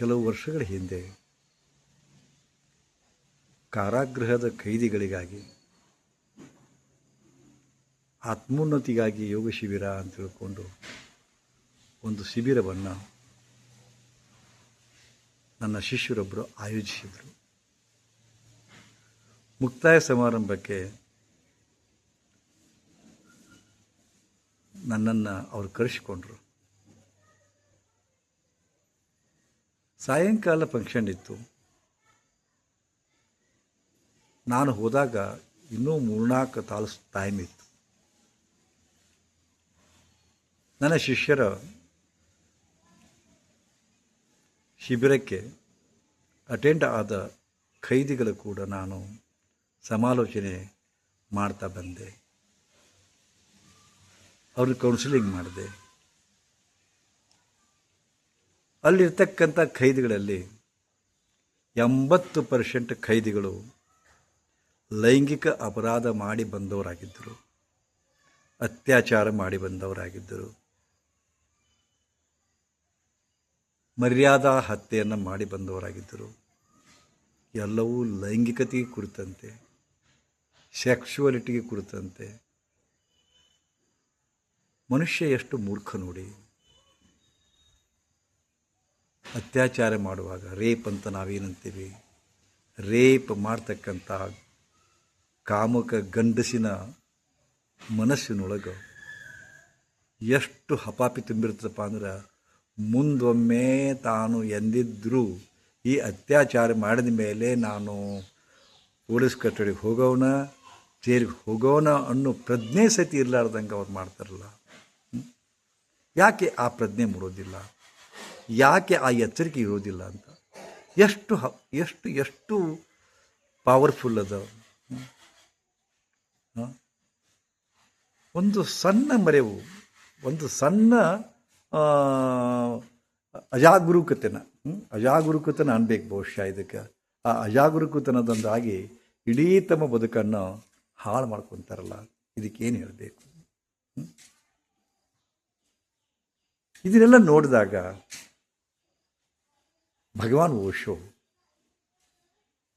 ಕೆಲವು ವರ್ಷಗಳ ಹಿಂದೆ ಕಾರಾಗೃಹದ ಖೈದಿಗಳಿಗಾಗಿ, ಆತ್ಮೋನ್ನತಿಗಾಗಿ ಯೋಗ ಶಿಬಿರ ಅಂತ ತಿಳ್ಕೊಂಡು ಒಂದು ಶಿಬಿರವನ್ನು ನನ್ನ ಶಿಷ್ಯರೊಬ್ಬರು ಆಯೋಜಿಸಿದರು. ಮುಕ್ತಾಯ ಸಮಾರಂಭಕ್ಕೆ ನನ್ನನ್ನು ಅವರು ಕರೆಸಿಕೊಂಡ್ರು. ಸಾಯಂಕಾಲ ಫಂಕ್ಷನ್ ಇತ್ತು. ನಾನು ಹೋದಾಗ ಇನ್ನೂ ಮೂರ್ನಾಲ್ಕು ತಾಸು ಟೈಮ್ ಇತ್ತು. ನನ್ನ ಶಿಷ್ಯರ ಶಿಬಿರಕ್ಕೆ ಅಟೆಂಡ್ ಆದ ಖೈದಿಗಳು ಕೂಡ ನಾನು ಸಮಾಲೋಚನೆ ಮಾಡ್ತಾ ಬಂದೆ. ಅವ್ರಿಗೆ ಕೌನ್ಸಿಲಿಂಗ್ ಮಾಡಿದೆ. ಅಲ್ಲಿರ್ತಕ್ಕಂಥ ಖೈದಿಗಳಲ್ಲಿ ಎಂಬತ್ತು ಪರ್ಸೆಂಟ್ ಖೈದಿಗಳು ಲೈಂಗಿಕ ಅಪರಾಧ ಮಾಡಿ ಬಂದವರಾಗಿದ್ದರು. ಅತ್ಯಾಚಾರ ಮಾಡಿ ಬಂದವರಾಗಿದ್ದರು. ಮರ್ಯಾದಾ ಹತ್ಯೆಯನ್ನು ಮಾಡಿ ಬಂದವರಾಗಿದ್ದರು. ಎಲ್ಲವೂ ಲೈಂಗಿಕತೆಗೆ ಕುರಿತಂತೆ ಸೆಕ್ಷುವಲಿಟಿಗೆ ಕುರಿತಂತೆ. ಮನುಷ್ಯ ಎಷ್ಟು ಮೂರ್ಖ ನೋಡಿ. ಅತ್ಯಾಚಾರ ಮಾಡುವಾಗ, ರೇಪ್ ಅಂತ ನಾವೇನಂತೀವಿ? ರೇಪ್ ಮಾಡ್ತಕ್ಕಂಥ ಕಾಮಕ ಗಂಡಸಿನ ಮನಸ್ಸಿನೊಳಗೆ ಎಷ್ಟು ಹಪಾಪಿ ತುಂಬಿರ್ತದಪ್ಪ ಅಂದ್ರೆ, ಮುಂದೊಮ್ಮೆ ತಾನು ಎಂದಿದ್ದರೂ ಈ ಅತ್ಯಾಚಾರ ಮಾಡಿದ ಮೇಲೆ ನಾನು ಪೊಲೀಸ್ ಕಟ್ಟಡಿಗೆ ಹೋಗೋಣ, ಜೈಲಿಗೆ ಹೋಗೋಣ ಅನ್ನೋ ಪ್ರಜ್ಞೆ ಸತಿ ಇರಲಾರ್ದಂಗೆ ಅವ್ರು ಮಾಡ್ತಾರಲ್ಲ. ಯಾಕೆ ಆ ಪ್ರಜ್ಞೆ ಮೂಡೋದಿಲ್ಲ? ಯಾಕೆ ಆ ಎಚ್ಚರಿಕೆ ಇರೋದಿಲ್ಲ ಅಂತ? ಎಷ್ಟು ಹ, ಎಷ್ಟು ಎಷ್ಟು ಪವರ್ಫುಲ್ ಅದ? ಒಂದು ಸಣ್ಣ ಮರೆವು, ಒಂದು ಸಣ್ಣ ಅಜಾಗರೂಕತೆನ? ಅಜಾಗರೂಕತನ ಅನ್ಬೇಕು ಬಹುಶಃ ಇದಕ್ಕೆ. ಆ ಅಜಾಗರೂಕತನದೊಂದಾಗಿ ಇಡೀ ತಮ್ಮ ಬದುಕನ್ನು ಹಾಳು ಮಾಡ್ಕೊತಾರಲ್ಲ, ಇದಕ್ಕೇನು ಹೇಳಬೇಕು? ಇದನ್ನೆಲ್ಲ ನೋಡಿದಾಗ ಭಗವಾನ್ ಓಶೋ.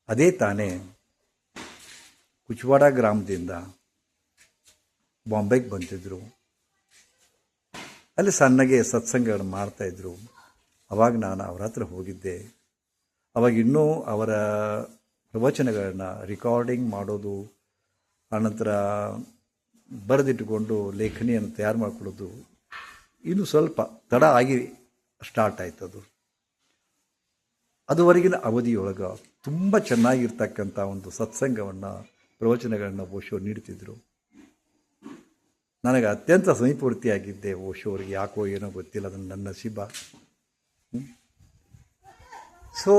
ಅದೇ ತಾನೇ ಕುಚ್ವಾಡ ಗ್ರಾಮದಿಂದ ಬಾಂಬೆಗೆ ಬಂದಿದ್ದರು ಅಲ್ಲಿ ಸಣ್ಣಗೆ ಸತ್ಸಂಗಗಳನ್ನು ಮಾಡ್ತಾಯಿದ್ರು ಅವಾಗ ನಾನು ಅವರ ಹತ್ರ ಹೋಗಿದ್ದೆ. ಅವಾಗ ಇನ್ನೂ ಅವರ ಪ್ರವಚನಗಳನ್ನ ರೆಕಾರ್ಡಿಂಗ್ ಮಾಡೋದು, ಆನಂತರ ಬರೆದಿಟ್ಟುಕೊಂಡು ಲೇಖನಿಯನ್ನು ತಯಾರು ಮಾಡಿಕೊಳ್ಳೋದು, ಇನ್ನೂ ಸ್ವಲ್ಪ ತಡ ಆಗಿ ಸ್ಟಾರ್ಟ್ ಆಯ್ತದು. ಅದುವರೆಗಿನ ಅವಧಿಯೊಳಗೆ ತುಂಬ ಚೆನ್ನಾಗಿರ್ತಕ್ಕಂಥ ಒಂದು ಸತ್ಸಂಗವನ್ನು, ಪ್ರವಚನಗಳನ್ನು ಓಶೋ ನೀಡುತ್ತಿದ್ದರು ನನಗೆ ಅತ್ಯಂತ ಸಮೀಪವರ್ತಿಯಾಗಿದ್ದೆ ಓಶೋ ಯಾಕೋ ಏನೋ ಗೊತ್ತಿಲ್ಲ, ಅದನ್ನು ನನ್ನ ನಸೀಬ ಸೊ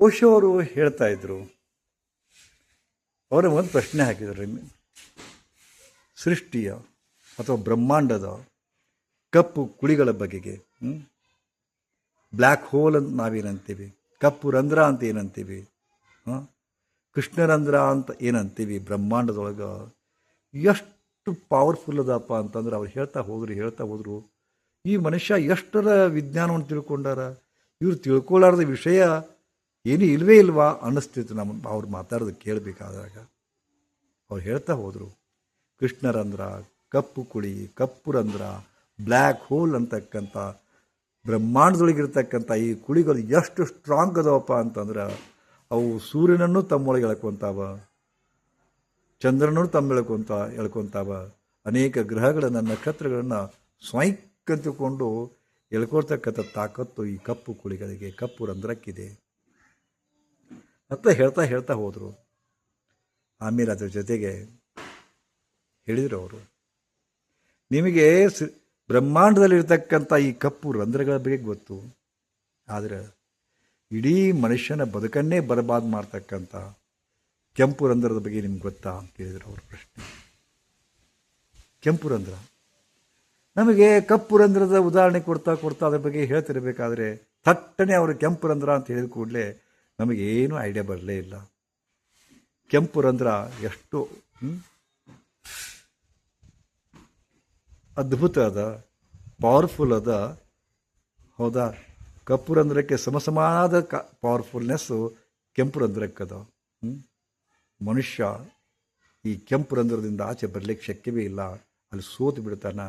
ಓಶೋ ಅವರು ಹೇಳ್ತಾ ಇದ್ರು. ಅವರ ಒಂದು ಪ್ರಶ್ನೆ ಹಾಕಿದ್ರು ಸೃಷ್ಟಿಯ ಅಥವಾ ಬ್ರಹ್ಮಾಂಡದ ಕಪ್ಪು ಕುಳಿಗಳ ಬಗೆಗೆ? ಬ್ಲ್ಯಾಕ್ ಹೋಲ್ ಅಂತ ನಾವೇನಂತೀವಿ? ಕಪ್ಪು ರಂಧ್ರ ಅಂತ ಏನಂತೀವಿ? ಹಾಂ? ಕೃಷ್ಣರಂಧ್ರ ಅಂತ ಏನಂತೀವಿ ಬ್ರಹ್ಮಾಂಡದೊಳಗೆ? ಎಷ್ಟು ಪವರ್ಫುಲ್ ಅದಪ್ಪ ಅಂತಂದ್ರೆ ಅವ್ರು ಹೇಳ್ತಾ ಹೋದ್ರು, ಹೇಳ್ತಾ ಹೋದರು. ಈ ಮನುಷ್ಯ ಎಷ್ಟರ ವಿಜ್ಞಾನವನ್ನು ತಿಳ್ಕೊಂಡಾರ? ಇವ್ರು ತಿಳ್ಕೊಳ್ಳಾರ್ದ ವಿಷಯ ಏನೂ ಇಲ್ವೇ ಇಲ್ವಾ ಅನ್ನಿಸ್ತಿತ್ತು ನಮ್ಮ ಅವ್ರು ಮಾತಾಡೋದು ಕೇಳಬೇಕಾದಾಗ. ಅವ್ರು ಹೇಳ್ತಾ ಹೋದರು ಕೃಷ್ಣರಂಧ್ರ ಕಪ್ಪು ಕುಳಿ, ಕಪ್ಪು ರಂಧ್ರ ಬ್ಲ್ಯಾಕ್ ಹೋಲ್ ಅಂತಕ್ಕಂಥ ಬ್ರಹ್ಮಾಂಡದೊಳಗಿರ್ತಕ್ಕಂಥ ಈ ಕುಳಿಗಳು ಎಷ್ಟು ಸ್ಟ್ರಾಂಗ್ ಅದಾವಪ್ಪ ಅಂತಂದ್ರೆ ಅವು ಸೂರ್ಯನನ್ನು ತಮ್ಮೊಳಗೆ ಎಳ್ಕೊತಾವ, ಚಂದ್ರನನ್ನು ತಮ್ಮ ಎಳ್ಕೊಂತ, ಎಳ್ಕೊತಾವ, ಅನೇಕ ಗ್ರಹಗಳನ್ನು, ನಕ್ಷತ್ರಗಳನ್ನು ಸ್ವಯಂಕಂತಿಕೊಂಡು ಎಳ್ಕೊಳ್ತಕ್ಕಂಥ ತಾಕತ್ತು ಈ ಕಪ್ಪು ಕುಳಿಗಳಿಗೆ, ಕಪ್ಪು ರಂಧ್ರಕ್ಕಿದೆ. ಅಂತ ಹೇಳ್ತಾ ಹೇಳ್ತಾ ಹೋದರು. ಆಮೇಲೆ ಅದ್ರ ಜೊತೆಗೆ ಹೇಳಿದರು ಅವರು, ನಿಮಗೆ ಬ್ರಹ್ಮಾಂಡದಲ್ಲಿರ್ತಕ್ಕಂಥ ಈ ಕಪ್ಪು ರಂಧ್ರಗಳ ಬಗ್ಗೆ ಗೊತ್ತು. ಆದರೆ ಇಡೀ ಮನುಷ್ಯನ ಬದುಕನ್ನೇ ಬರಬಾದ್ ಮಾಡ್ತಕ್ಕಂಥ ಕೆಂಪು ರಂಧ್ರದ ಬಗ್ಗೆ ನಿಮ್ಗೆ ಗೊತ್ತಾ ಅಂತ ಕೇಳಿದರು ಅವ್ರ ಪ್ರಶ್ನೆ. ಕೆಂಪು ರಂಧ್ರ. ನಮಗೆ ಕಪ್ಪು ರಂಧ್ರದ ಉದಾಹರಣೆ ಕೊಡ್ತಾ ಕೊಡ್ತಾ ಅದ್ರ ಬಗ್ಗೆ ಹೇಳ್ತಿರಬೇಕಾದ್ರೆ ಥಟ್ಟನೆ ಅವರು ಕೆಂಪು ರಂಧ್ರ ಅಂತ ಹೇಳಿದ ಕೂಡಲೇ ನಮಗೇನು ಐಡಿಯಾ ಬರಲೇ ಇಲ್ಲ. ಕೆಂಪು ರಂಧ್ರ ಎಷ್ಟು ಅದ್ಭುತ ಅದ ಪವರ್ಫುಲ್ ಅದ ಹೌದಾ? ಕಪ್ಪು ರಂಧ್ರಕ್ಕೆ ಸಮಸಮಾನದ ಕ ಪವರ್ಫುಲ್ನೆಸ್ಸು ಕೆಂಪು ರಂಧ್ರಕ್ಕದ? ಮನುಷ್ಯ ಈ ಕೆಂಪು ರಂಧ್ರದಿಂದ ಆಚೆ ಬರಲಿಕ್ಕೆ ಶಕ್ಯವೇ ಇಲ್ಲ. ಅಲ್ಲಿ ಸೋತು ಬಿಡ್ತಾನ.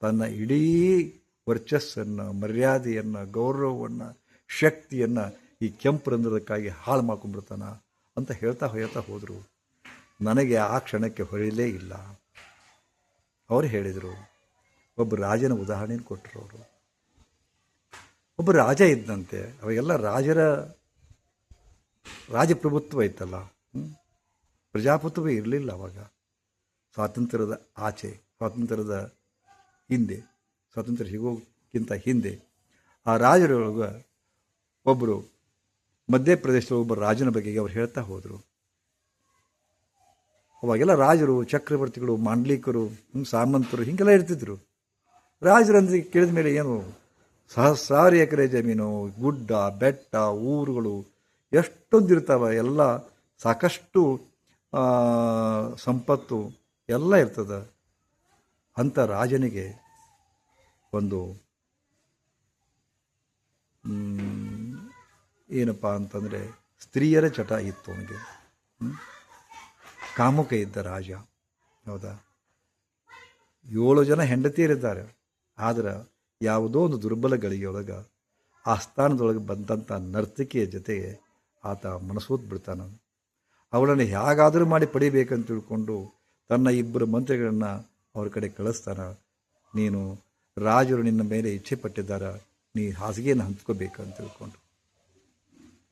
ತನ್ನ ಇಡೀ ವರ್ಚಸ್ಸನ್ನು, ಮರ್ಯಾದೆಯನ್ನು, ಗೌರವವನ್ನು, ಶಕ್ತಿಯನ್ನು ಈ ಕೆಂಪು ರಂಧ್ರದಕ್ಕಾಗಿ ಹಾಳು ಮಾಡ್ಕೊಂಡ್ಬಿಡ್ತಾನ ಅಂತ ಹೇಳ್ತಾ ಹೇಳ್ತಾ ಹೋದರು. ನನಗೆ ಆ ಕ್ಷಣಕ್ಕೆ ಹೊಳಿಲೇ ಇಲ್ಲ. ಅವರು ಹೇಳಿದರು ಒಬ್ಬ ರಾಜನ ಉದಾಹರಣೆ ಕೊಟ್ಟರು ಅವರು. ಒಬ್ಬ ರಾಜ ಇದ್ದಂತೆ, ಅವಾಗೆಲ್ಲ ರಾಜರ ರಾಜಪ್ರಭುತ್ವ ಇತ್ತಲ್ಲ? ಪ್ರಜಾಪ್ರಭುತ್ವ ಇರಲಿಲ್ಲ ಅವಾಗ. ಸ್ವಾತಂತ್ರ್ಯದ ಆಚೆ, ಸ್ವಾತಂತ್ರ್ಯದ ಹಿಂದೆ, ಸ್ವಾತಂತ್ರ್ಯ ಸಿಗೋಕ್ಕಿಂತ ಹಿಂದೆ, ಆ ರಾಜರೊಳಗ ಒಬ್ಬರು ಮಧ್ಯಪ್ರದೇಶದ ಒಬ್ಬ ರಾಜನ ಬಗ್ಗೆ ಅವ್ರು ಹೇಳ್ತಾ ಹೋದರು. ಅವಾಗೆಲ್ಲ ರಾಜರು, ಚಕ್ರವರ್ತಿಗಳು, ಮಾಂಡ್ಲಿಕರು ಸಾಮಂತರು ಹೀಗೆಲ್ಲ ಇರ್ತಿದ್ರು. ರಾಜರಂದ್ರೆ ಕೇಳಿದ ಮೇಲೆ ಏನು? ಸಹಸ್ರಾರು ಎಕರೆ ಜಮೀನು, ಗುಡ್ಡ, ಬೆಟ್ಟ, ಊರುಗಳು ಎಷ್ಟೊಂದು ಇರ್ತಾವ. ಎಲ್ಲ ಸಾಕಷ್ಟು ಸಂಪತ್ತು ಎಲ್ಲ ಇರ್ತದೆ. ಅಂಥ ರಾಜನಿಗೆ ಒಂದು ಏನಪ್ಪ ಅಂತಂದರೆ ಸ್ತ್ರೀಯರ ಚಟ ಇತ್ತು ಅವನಿಗೆ? ಕಾಮುಕ ಇದ್ದ ರಾಜ. ಹೌದಾ? ಏಳು ಜನ ಹೆಂಡತಿಯರಿದ್ದಾರೆ. ಆದರೆ ಯಾವುದೋ ಒಂದು ದುರ್ಬಲ ಗಳಿಗೆಯೊಳಗೆ ಆ ಸ್ಥಾನದೊಳಗೆ ಬಂದಂಥ ನರ್ತಕಿಯ ಜೊತೆಗೆ ಆತ ಮನಸೋತ್ ಬಿಡ್ತಾನ. ಅವಳನ್ನು ಹೇಗಾದರೂ ಮಾಡಿ ಪಡಿಬೇಕಂತ ತಿಳ್ಕೊಂಡು ತನ್ನ ಇಬ್ಬರು ಮಂತ್ರಿಗಳನ್ನು ಅವ್ರ ಕಡೆ ಕಳಿಸ್ತಾನ. ನೀನು ರಾಜರು ನಿನ್ನ ಮೇಲೆ ಇಚ್ಛೆ ಪಟ್ಟಿದ್ದಾರೆ, ನೀ ಹಾಸಿಗೆಯನ್ನು ಹಂಚ್ಕೋಬೇಕಂತ ತಿಳ್ಕೊಂಡು.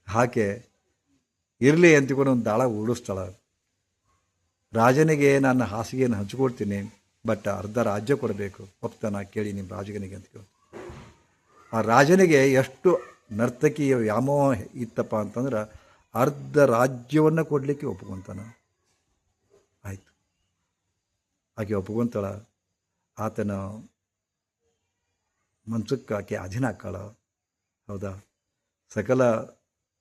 ಹಾಗೆ ಇರಲಿ ಅಂತ ತಿಳ್ಕೊಂಡು ಒಂದು ದಾಳ ಉರುಳಿಸ್ತಾಳ. ರಾಜನಿಗೆ ನಾನು ಹಾಸಿಗೆಯನ್ನು ಹಂಚ್ಕೊಡ್ತೀನಿ. ಬಟ್ ಅರ್ಧ ರಾಜ್ಯ ಕೊಡಬೇಕು. ಒಪ್ತಾನ ಕೇಳಿ ನಿಮ್ಮ ರಾಜನಿಗೆ ಅಂತ ಕೇಳಿ ಆ ರಾಜನಿಗೆ ಎಷ್ಟು ನರ್ತಕಿಯ ವ್ಯಾಮೋಹ ಇತ್ತಪ್ಪ ಅಂತಂದ್ರೆ ಅರ್ಧ ರಾಜ್ಯವನ್ನು ಕೊಡಲಿಕ್ಕೆ ಒಪ್ಕೊತಾನ. ಆಯಿತು. ಆಕೆ ಒಪ್ಕೊತಾಳ. ಆತನ ಮನ್ಸಕ್ಕೆ ಆಕೆ ಅಧೀನ ಹಾಕಾಳ ಹೌದಾ? ಸಕಲ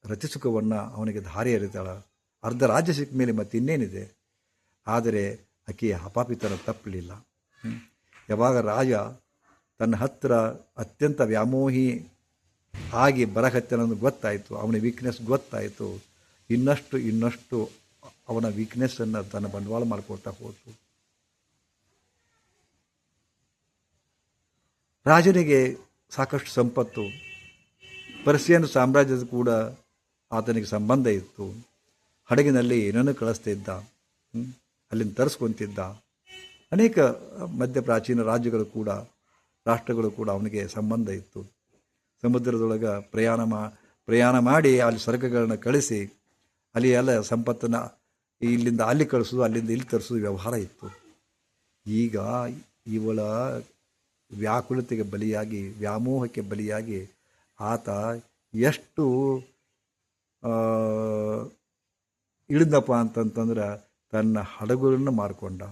ರತಿಸುಖವನ್ನು ಅವನಿಗೆ ಧಾರೆ ಎರಿತಾಳ. ಅರ್ಧ ರಾಜ್ಯ ಸಿಕ್ಕ ಮೇಲೆ ಮತ್ತೆ ಇನ್ನೇನಿದೆ ಆದರೆ ಆಕೆಯ ಹಪಾಪಿತನ ತಪ್ಪಲಿಲ್ಲ. ಯಾವಾಗ ರಾಜ ತನ್ನ ಹತ್ತಿರ ಅತ್ಯಂತ ವ್ಯಾಮೋಹಿ ಆಗಿ ಬರಕತ್ತನನ್ನು ಗೊತ್ತಾಯಿತು, ಅವನ ವೀಕ್ನೆಸ್ ಗೊತ್ತಾಯಿತು, ಇನ್ನಷ್ಟು ಇನ್ನಷ್ಟು ಅವನ ವೀಕ್ನೆಸ್ಸನ್ನು ತನ್ನ ಬಂಡವಾಳ ಮಾಡಿಕೊಳ್ತಾ ಹೋದರು ರಾಜನಿಗೆ ಸಾಕಷ್ಟು ಸಂಪತ್ತು, ಪರ್ಸಿಯನ್ ಸಾಮ್ರಾಜ್ಯದ ಕೂಡ ಆತನಿಗೆ ಸಂಬಂಧ ಇತ್ತು ಹಡಗಿನಲ್ಲಿ ಏನನ್ನು ಕಳಿಸ್ತಿದ್ದ? ಅಲ್ಲಿಂದ ತರಿಸ್ಕೊಂತಿದ್ದ. ಅನೇಕ ಮಧ್ಯ ಪ್ರಾಚೀನ ರಾಜ್ಯಗಳು ಕೂಡ, ರಾಷ್ಟ್ರಗಳು ಕೂಡ ಅವನಿಗೆ ಸಂಬಂಧ ಇತ್ತು. ಸಮುದ್ರದೊಳಗೆ ಪ್ರಯಾಣ ಮಾ, ಪ್ರಯಾಣ ಮಾಡಿ ಅಲ್ಲಿ ಸರಕುಗಳನ್ನ ಕಳಿಸಿ, ಅಲ್ಲಿ ಎಲ್ಲ ಸಂಪತ್ತನ್ನು ಇಲ್ಲಿಂದ ಅಲ್ಲಿ ಕಳಿಸೋದು, ಅಲ್ಲಿಂದ ಇಲ್ಲಿ ತರಿಸೋದು ವ್ಯವಹಾರ ಇತ್ತು. ಈಗ ಇವಳ ವ್ಯಾಕುಲತೆಗೆ ಬಲಿಯಾಗಿ, ವ್ಯಾಮೋಹಕ್ಕೆ ಬಲಿಯಾಗಿ ಆತ ಎಷ್ಟು ಇಳಿದಪ್ಪ ಅಂತಂತಂದ್ರೆ ತನ್ನ ಹಡಗುಗಳನ್ನು ಮಾರ್ಕೊಂಡ.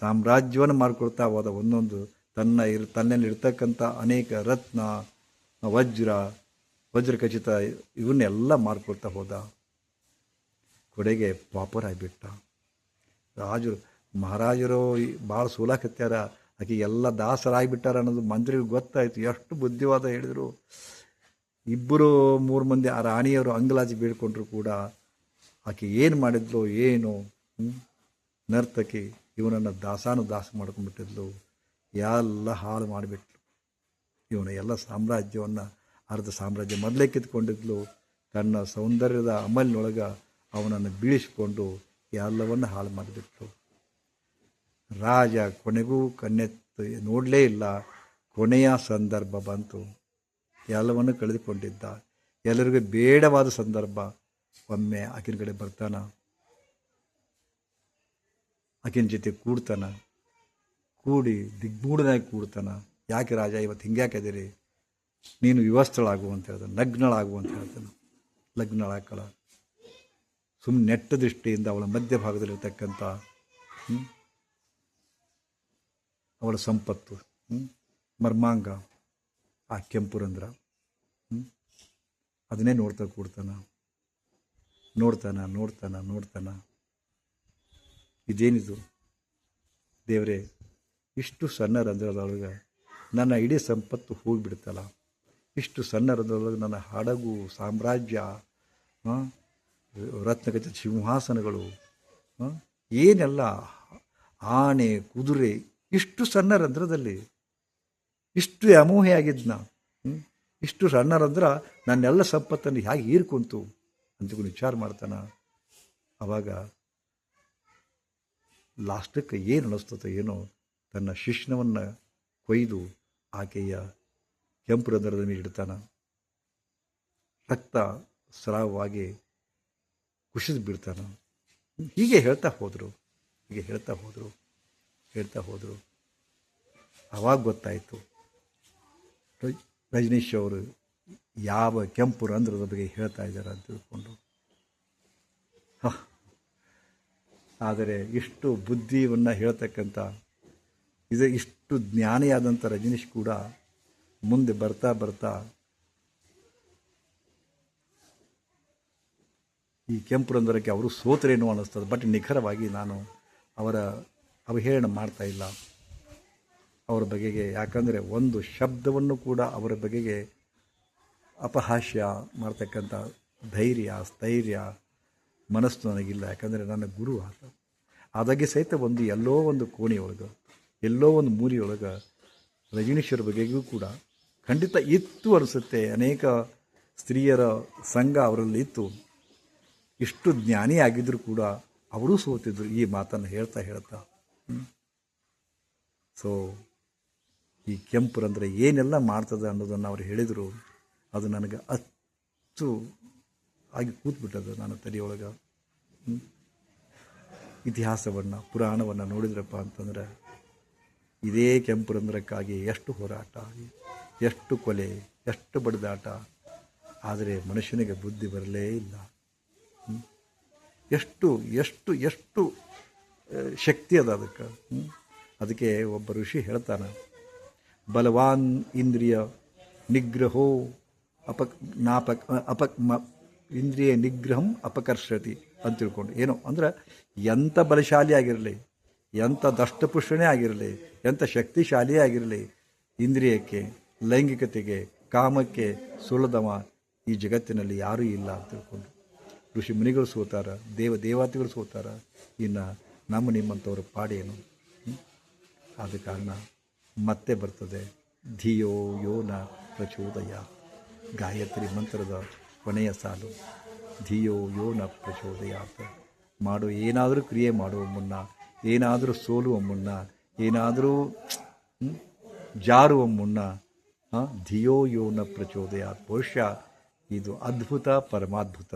ಸಾಮ್ರಾಜ್ಯವನ್ನು ಮಾರ್ಕೊಳ್ತಾ ಹೋದ ಒಂದೊಂದು ತನ್ನ ಇರ್, ತನ್ನಲ್ಲಿ ಇರ್ತಕ್ಕಂಥ ಅನೇಕ ರತ್ನ, ವಜ್ರ ವಜ್ರ ಖಚಿತ ಇವನ್ನೆಲ್ಲ ಮಾರ್ಕೊಳ್ತಾ ಹೋದ. ಕೊಡೆಗೆ ಪಾಪರ್ ಆಗಿಬಿಟ್ಟ ರಾಜರು, ಮಹಾರಾಜರು ಭಾಳ ಸೋಲಾಕತ್ಯಾರ, ಆಕೆ ಎಲ್ಲ ದಾಸರಾಗಿಬಿಟ್ಟಾರ ಅನ್ನೋದು ಮಂತ್ರಿಗೆ ಗೊತ್ತಾಯಿತು. ಎಷ್ಟು ಬುದ್ಧಿವಾದ ಹೇಳಿದರು. ಇಬ್ಬರು ಮೂರು ಮಂದಿ ಆ ರಾಣಿಯವರು ಅಂಗಲಾಜಿ ಬೀಳ್ಕೊಂಡ್ರು ಕೂಡ ಆಕೆ ಏನು ಮಾಡಿದ್ಲು, ಏನು? ನರ್ತಕಿ, ಇವನನ್ನು ದಾಸಾನು ದಾಸ ಮಾಡ್ಕೊಂಡ್ಬಿಟ್ಟಿದ್ಲು. ಎಲ್ಲ ಹಾಳು ಮಾಡಿಬಿಟ್ಲು. ಇವನ ಎಲ್ಲ ಸಾಮ್ರಾಜ್ಯವನ್ನು, ಅರ್ಧ ಸಾಮ್ರಾಜ್ಯ ಮೊದಲೇ ಕಿತ್ಕೊಂಡಿದ್ಲು. ತನ್ನ ಸೌಂದರ್ಯದ ಅಮಲಿನೊಳಗೆ ಅವನನ್ನು ಬೀಳಿಸಿಕೊಂಡು ಎಲ್ಲವನ್ನು ಹಾಳು ಮಾಡಿಬಿಟ್ಲು. ರಾಜ ಕೊನೆಗೂ ಕಣ್ಣೆತ್ತು ನೋಡಲೇ ಇಲ್ಲ. ಕೊನೆಯ ಸಂದರ್ಭ ಬಂತು. ಎಲ್ಲವನ್ನು ಕಳೆದುಕೊಂಡಿದ್ದ. ಎಲ್ಲರಿಗೂ ಬೇಡವಾದ ಸಂದರ್ಭ. ಒಮ್ಮೆ ಆಕಿನ ಕಡೆ ಬರ್ತಾನ, ಆಕಿನ ಜೊತೆ ಕೂಡ್ತಾನ, ಕೂಡಿ ದಿಗ್ಮೂಢನಾಗಿ ಕೂಡ್ತಾನ, ಯಾಕೆ ರಾಜ ಇವತ್ತು ಹಿಂಗ್ಯಾಕೆ ನೀನು ವಿವಸ್ಥಳಾಗು ಅಂತ ಹೇಳ್ತಾನೆ, ನಗ್ನಳಾಗು ಅಂತ ಹೇಳ್ತಾನೆ ಲಗ್ನಳಾಕಳ ಸುಮ್ಮನೆ ನೆಟ್ಟ ದೃಷ್ಟಿಯಿಂದ ಅವಳ ಮಧ್ಯಭಾಗದಲ್ಲಿರ್ತಕ್ಕಂಥ? ಅವಳ ಸಂಪತ್ತು? ಮರ್ಮಾಂಗ, ಆ ಕೆಂಪು ರಂಧ್ರ, ಹ್ಮ್? ಅದನ್ನೇ ನೋಡ್ತಾ ಕೂಡ್ತಾನ ನೋಡ್ತಾನ ನೋಡ್ತಾನ ನೋಡ್ತಾನ. ಇದೇನಿದು? ದೇವರೇ, ಇಷ್ಟು ಸಣ್ಣ ರಂಧ್ರದೊಳಗೆ ನನ್ನ ಇಡೀ ಸಂಪತ್ತು ಹೋಗಿಬಿಡ್ತಲ್ಲ. ಇಷ್ಟು ಸಣ್ಣ ರಂಧ್ರದೊಳಗೆ ನನ್ನ ಹಡಗು, ಸಾಮ್ರಾಜ್ಯ ರತ್ನಗತ ಸಿಂಹಾಸನಗಳು ಏನೆಲ್ಲ ಆನೆ ಕುದುರೆ, ಇಷ್ಟು ಸಣ್ಣ ರಂಧ್ರದಲ್ಲಿ, ಇಷ್ಟು ಅಮೋಹೆ ಆಗಿದ್ನ ಇಷ್ಟು ಸಣ್ಣ ರಂಧ್ರ ನನ್ನೆಲ್ಲ ಸಂಪತ್ತನ್ನು ಹೇಗೆ ಹೀರ್ಕೊಂತು. ಅಂತಕೊಂಡು ವಿಚಾರ ಮಾಡ್ತಾನ ಆವಾಗ ಲಾಸ್ಟಕ್ಕೆ ಏನು ಅನ್ನಿಸ್ತದೆ ಏನೋ ತನ್ನ ಶಿಷ್ಯನವನ್ನು ಕೊಯ್ದು ಆಕೆಯ ಕೆಂಪು ರಂಧ್ರದ ಮೇಲೆ ಇಡ್ತಾನ. ರಕ್ತ ಸ್ರಾವವಾಗಿ ಕುಸಿದು ಬಿಡ್ತಾನೆ ಹೀಗೆ ಹೇಳ್ತಾ ಹೋದರು, ಹೀಗೆ ಹೇಳ್ತಾ ಹೋದರು ಹೇಳ್ತಾ ಹೋದರು. ಆವಾಗ ಗೊತ್ತಾಯಿತು. ರಜನೀಶ್ ಅವರು ಯಾವ ಕೆಂಪು ರಂಧ್ರದ ಬಗ್ಗೆ ಹೇಳ್ತಾ ಇದ್ದಾರೆ ಅಂತ ತಿಳ್ಕೊಂಡು. ಆದರೆ ಇಷ್ಟು ಬುದ್ಧಿಯನ್ನು ಹೇಳ್ತಕ್ಕಂಥ, ಇದು ಇಷ್ಟು ಜ್ಞಾನಿಯಾದಂಥ ರಜನೀಶ್ ಕೂಡ ಮುಂದೆ ಬರ್ತಾ ಬರ್ತಾ ಈ ಕೆಂಪು ರಂಧ್ರಕ್ಕೆ ಅವರು ಸೋತರೇನೋ ಅನ್ನಿಸ್ತದೆ. ಬಟ್ ನಿಖರವಾಗಿ ನಾನು ಅವರ ಅವಹೇಳನ ಮಾಡ್ತಾ ಇಲ್ಲ. ಅವರ ಬಗೆಗೆ ಯಾಕಂದರೆ ಒಂದು ಶಬ್ದವನ್ನು ಕೂಡ ಅವರ ಬಗೆಗೆ ಅಪಹಾಸ್ಯ ಮಾಡ್ತಕ್ಕಂಥ ಧೈರ್ಯ, ಸ್ಥೈರ್ಯ ಮನಸ್ಸು ನನಗಿಲ್ಲ. ಯಾಕಂದರೆ ನನ್ನ ಗುರು ಆತ. ಆದಾಗೆ ಸಹಿತ ಒಂದು ಎಲ್ಲೋ ಒಂದು ಕೋಣೆಯೊಳಗೆ, ಎಲ್ಲೋ ಒಂದು ಮೂರಿಯೊಳಗೆ ರಜನೀಶ್ವರ ಬಗೆಗೂ ಕೂಡ ಖಂಡಿತ ಇತ್ತು ಅನಿಸುತ್ತೆ. ಅನೇಕ ಸ್ತ್ರೀಯರ ಸಂಘ ಅವರಲ್ಲಿ ಇತ್ತು. ಇಷ್ಟು ಜ್ಞಾನಿ ಆಗಿದ್ದರೂ ಕೂಡ ಅವರೂ ಸೋತಿದ್ರು ಈ ಮಾತನ್ನು ಹೇಳ್ತಾ ಹೇಳ್ತಾ. ಸೊ ಈ ಕೆಂಪು ರಂಧ್ರ ಏನೆಲ್ಲ ಮಾಡ್ತದೆ ಅನ್ನೋದನ್ನು ಅವರು ಹೇಳಿದರು. ಅದು ನನಗೆ ಅಚ್ಚು ಆಗಿ ಕೂತ್ಬಿಟ್ಟದು ನಾನು ತಲೆಯೊಳಗೆ. ಇತಿಹಾಸವನ್ನು, ಪುರಾಣವನ್ನು ನೋಡಿದ್ರಪ್ಪ ಅಂತಂದ್ರೆ ಇದೇ ಕೆಂಪು ರಂಧ್ರಕ್ಕಾಗಿ ಎಷ್ಟು ಹೋರಾಟ, ಎಷ್ಟು ಕೊಲೆ, ಎಷ್ಟು ಬಡಿದಾಟ. ಆದರೆ ಮನುಷ್ಯನಿಗೆ ಬುದ್ಧಿ ಬರಲೇ ಇಲ್ಲ. ಎಷ್ಟು ಎಷ್ಟು ಎಷ್ಟು ಶಕ್ತಿ ಅದ ಅದಕ್ಕೆ. ಅದಕ್ಕೆ ಒಬ್ಬ ಋಷಿ ಹೇಳ್ತಾನೆ, ಬಲವಾನ್ ಇಂದ್ರಿಯ ನಿಗ್ರಹೋ ಅಪಕ್ ನಾಪಕ್ ಅಪಕ್ ಮ ಇಂದ್ರಿಯ ನಿಗ್ರಹಂ ಅಪಕರ್ಷತಿ ಅಂತ ತಿಳ್ಕೊಂಡು. ಏನೋ ಅಂದ್ರೆ ಎಂಥ ಬಲಶಾಲಿ ಆಗಿರಲಿ ಎಂಥ ದಷ್ಟಪುಷ್ಟನೇ ಆಗಿರಲಿ ಎಂಥ ಶಕ್ತಿಶಾಲಿ ಆಗಿರಲಿ, ಇಂದ್ರಿಯಕ್ಕೆ, ಲೈಂಗಿಕತೆಗೆ, ಕಾಮಕ್ಕೆ ಸುಳ್ಳದವ ಈ ಜಗತ್ತಿನಲ್ಲಿ ಯಾರೂ ಇಲ್ಲ ಅಂತ ತಿಳ್ಕೊಂಡು. ಋಷಿ ಮುನಿಗಳು ಸೋತಾರ, ದೇವ ದೇವಾತಿಗಳು ಸೋತಾರ, ಇನ್ನು ನಮ್ಮ ನಿಮ್ಮಂಥವ್ರ ಪಾಡೇನು? ಆದ ಕಾರಣ ಮತ್ತೆ ಬರ್ತದೆ. ಧಿಯೋ ಯೋನ ಪ್ರಚೋದಯ ಗಾಯತ್ರಿ ಮಂತ್ರದ ಕೊನೆಯ ಸಾಲು. ಧಿಯೋ ಯೋನ ಪ್ರಚೋದಯಾತ. ಮಾಡೋ, ಏನಾದರೂ ಕ್ರಿಯೆ ಮಾಡುವ ಮುನ್ನ, ಏನಾದರೂ ಸೋಲುವ ಮುನ್ನ, ಏನಾದರೂ ಜಾರುವ ಮುನ್ನ ಧಿಯೋ ಧಿಯೋ ಯೋನ ಪ್ರಚೋದಯಾತ್. ಬಹುಶಃ ಇದು ಅದ್ಭುತ, ಪರಮಾದ್ಭುತ.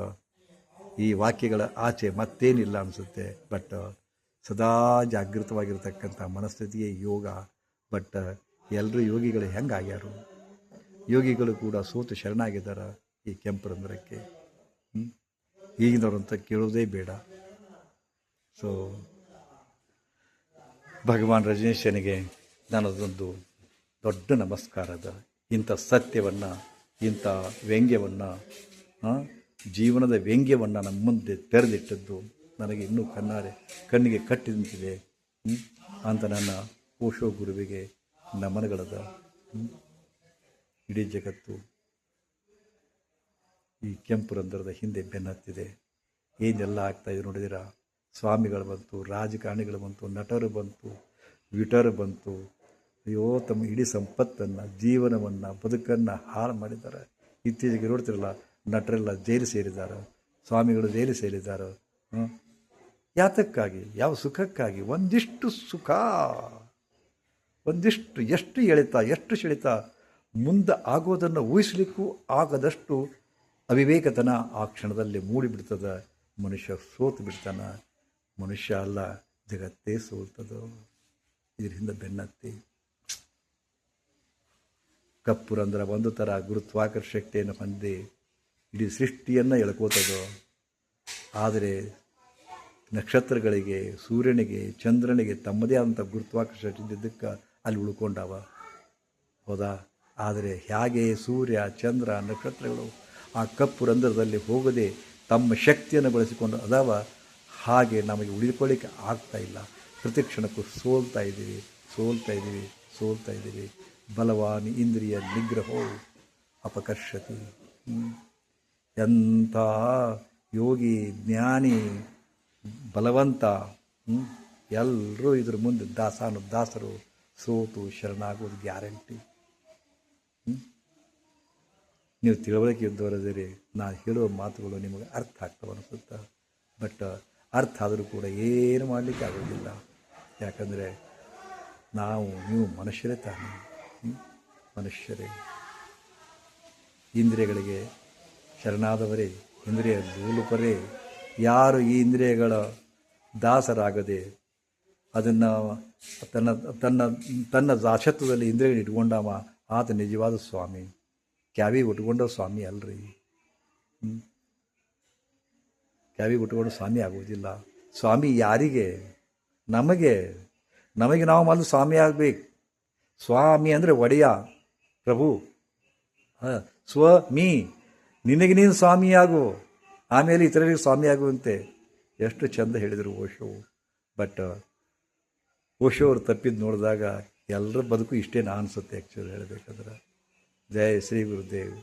ಈ ವಾಕ್ಯಗಳ ಆಚೆ ಮತ್ತೇನಿಲ್ಲ ಅನಿಸುತ್ತೆ, ಬಟ್ ಸದಾ ಜಾಗೃತವಾಗಿರತಕ್ಕಂಥ ಮನಸ್ಥಿತಿಯೇ ಯೋಗ. ಬಟ್ ಎಲ್ಲರೂ ಯೋಗಿಗಳು ಹೆಂಗಾಗ್ಯಾರು? ಯೋಗಿಗಳು ಕೂಡ ಸೋತು ಶರಣಾಗಿದ್ದಾರೆ ಈ ಕೆಂಪು ರಂಧ್ರಕ್ಕೆ ಹ್ಮ್? ಈಗಿನವ್ರಂತ ಕೇಳೋದೇ ಬೇಡ ಸೊ ಭಗವಾನ್ ರಜನೀಶನಿಗೆ ನನ್ನದೊಂದು ದೊಡ್ಡ ನಮಸ್ಕಾರದ ಇಂಥ ಸತ್ಯವನ್ನು, ಇಂಥ ವ್ಯಂಗ್ಯವನ್ನು ಜೀವನದ ವ್ಯಂಗ್ಯವನ್ನು ನಮ್ಮ ಮುಂದೆ ತೆರೆದಿಟ್ಟದ್ದು ನನಗೆ ಇನ್ನೂ ಕಣ್ಣಾರೆ, ಕಣ್ಣಿಗೆ ಕಟ್ಟಿ ನಿಂತಿದೆ? ಅಂತ ನನ್ನ ಓಶೋ ಗುರುವಿಗೆ ನಮನಗಳದ? ಇಡೀ ಜಗತ್ತು ಈ ಕೆಂಪು ರಂಧ್ರದ ಹಿಂದೆ ಬೆನ್ನತ್ತಿದೆ. ಏನೆಲ್ಲ ಆಗ್ತಾ ಇದೆ ನೋಡಿದಿರ ಸ್ವಾಮಿಗಳು ಬಂತು, ರಾಜಕಾರಣಿಗಳು ಬಂತು, ನಟರು ಬಂತು, ವಿಟರು ಬಂತು. ಅಯ್ಯೋ, ತಮ್ಮ ಇಡೀ ಸಂಪತ್ತನ್ನು, ಜೀವನವನ್ನು, ಬದುಕನ್ನು ಹಾಳು ಮಾಡಿದ್ದಾರೆ. ಇತ್ತೀಚೆಗೆ ನೋಡ್ತಿರಲ್ಲ, ನಟರೆಲ್ಲ ಜೈಲು ಸೇರಿದ್ದಾರೆ, ಸ್ವಾಮಿಗಳು ಜೈಲು ಸೇರಿದ್ದಾರೆ. ಯಾತಕ್ಕಾಗಿ? ಯಾವ ಸುಖಕ್ಕಾಗಿ? ಒಂದಿಷ್ಟು ಸುಖ. ಒಂದಿಷ್ಟು ಎಷ್ಟು ಎಳಿತಾ, ಎಷ್ಟು ಸೆಳೆತ ಮುಂದೆ ಆಗೋದನ್ನು ಊಹಿಸಲಿಕ್ಕೂ ಆಗದಷ್ಟು ಅವಿವೇಕತನ ಆ ಕ್ಷಣದಲ್ಲಿ ಮೂಡಿಬಿಡ್ತದ. ಮನುಷ್ಯ ಸೋತು ಬಿಡ್ತಾನ. ಮನುಷ್ಯ ಅಲ್ಲ, ಜಗತ್ತೇ ಸೋಲ್ತದೋ. ಇದರಿಂದ ಬೆನ್ನತ್ತಿ. ಕಪ್ಪುರಂದ್ರ ಒಂದು ಥರ ಗುರುತ್ವಾಕರ್ಷಕತೆಯನ್ನು ಹೊಂದಿ ಇಡೀ ಸೃಷ್ಟಿಯನ್ನು ಎಳ್ಕೋತದೋ. ಆದರೆ ನಕ್ಷತ್ರಗಳಿಗೆ, ಸೂರ್ಯನಿಗೆ, ಚಂದ್ರನಿಗೆ ತಮ್ಮದೇ ಆದಂಥ ಗುರುತ್ವಾಕರ್ಷ ಇದ್ದಿದ್ದಕ್ಕೆ ಅಲ್ಲಿ ಉಳ್ಕೊಂಡವ. ಹೌದಾ? ಆದರೆ ಹೇಗೆ ಸೂರ್ಯ, ಚಂದ್ರ, ನಕ್ಷತ್ರಗಳು ಆ ಕಪ್ಪು ರಂಧ್ರದಲ್ಲಿ ಹೋಗದೆ ತಮ್ಮ ಶಕ್ತಿಯನ್ನು ಬಳಸಿಕೊಂಡು ಅದಾವ ಹಾಗೆ ನಮಗೆ ಉಳಿದುಕೊಳ್ಳಿಕ್ಕೆ ಆಗ್ತಾ ಇಲ್ಲ. ಪ್ರತಿ ಕ್ಷಣಕ್ಕೂ ಸೋಲ್ತಾ ಇದ್ದೀವಿ ಸೋಲ್ತಾ ಇದ್ದೀವಿ ಸೋಲ್ತಾ ಇದ್ದೀವಿ. ಬಲವಾನಿ ಇಂದ್ರಿಯ ನಿಗ್ರಹೋ ಅಪಕರ್ಷತಿ. ಎಂಥ ಯೋಗಿ, ಜ್ಞಾನಿ, ಬಲವಂತ ಎಲ್ಲರೂ ಇದ್ರ ಮುಂದೆ ದಾಸಾನು ದಾಸರು ಸೋತು ಶರಣಾಗೋದು ಗ್ಯಾರಂಟಿ. ನೀವು ತಿಳುವಳಿಕೆ ಇದ್ದವರದಿರಿ. ನಾನು ಹೇಳುವ ಮಾತುಗಳು ನಿಮಗೆ ಅರ್ಥ ಆಗ್ತವೆ ಅನಿಸುತ್ತೆ? ಬಟ್ ಅರ್ಥ ಆದರೂ ಕೂಡ ಏನು ಮಾಡಲಿಕ್ಕೆ ಆಗೋದಿಲ್ಲ. ಯಾಕಂದರೆ ನಾವು, ನೀವು ಮನುಷ್ಯರೇ ತಾನೆ. ಮನುಷ್ಯರೇ. ಇಂದ್ರಿಯಗಳಿಗೆ ಶರಣಾದವರೇ, ಇಂದ್ರಿಯ ಲೂಲುಪರೇ. ಯಾರು ಈ ಇಂದ್ರಿಯಗಳ ದಾಸರಾಗದೆ ಅದನ್ನು ತನ್ನ ತನ್ನ ತನ್ನ ದಾಸತ್ವದಲ್ಲಿ ಇಂದ್ರಿಯಗಳು ಇಟ್ಕೊಂಡವ ಆತ ನಿಜವಾದ ಸ್ವಾಮಿ. ಕ್ಯಾವಿ ಉಟ್ಕೊಂಡ ಸ್ವಾಮಿ ಅಲ್ರಿ? ಕ್ಯಾವಿ ಉಟ್ಕೊಂಡು ಸ್ವಾಮಿ ಆಗುವುದಿಲ್ಲ. ಸ್ವಾಮಿ ಯಾರಿಗೆ? ನಮಗೆ. ನಮಗೆ ನಾವು ಮೊದಲು ಸ್ವಾಮಿ ಆಗಬೇಕು. ಸ್ವಾಮಿ ಅಂದರೆ ಒಡೆಯ, ಪ್ರಭು. ಹಾಂ ಸ್ವ ಮೀ ನಿನಗೆ ನೀನು ಸ್ವಾಮಿಯಾಗು ಆಮೇಲೆ ಇತರರಿಗೆ ಸ್ವಾಮಿಯಾಗುವಂತೆ ಎಷ್ಟು ಚಂದ ಹೇಳಿದರು ಓಶೋ. ಬಟ್, ಓಶೋ ಅವರು ತಪ್ಪಿದ್ದು ನೋಡಿದಾಗ ಎಲ್ಲರ ಬದುಕು ಇಷ್ಟೇನಾ ಅನಿಸುತ್ತೆ ಆ್ಯಕ್ಚುಲಿ ಹೇಳಬೇಕಂದ್ರೆ. जय श्री गुरुदेव।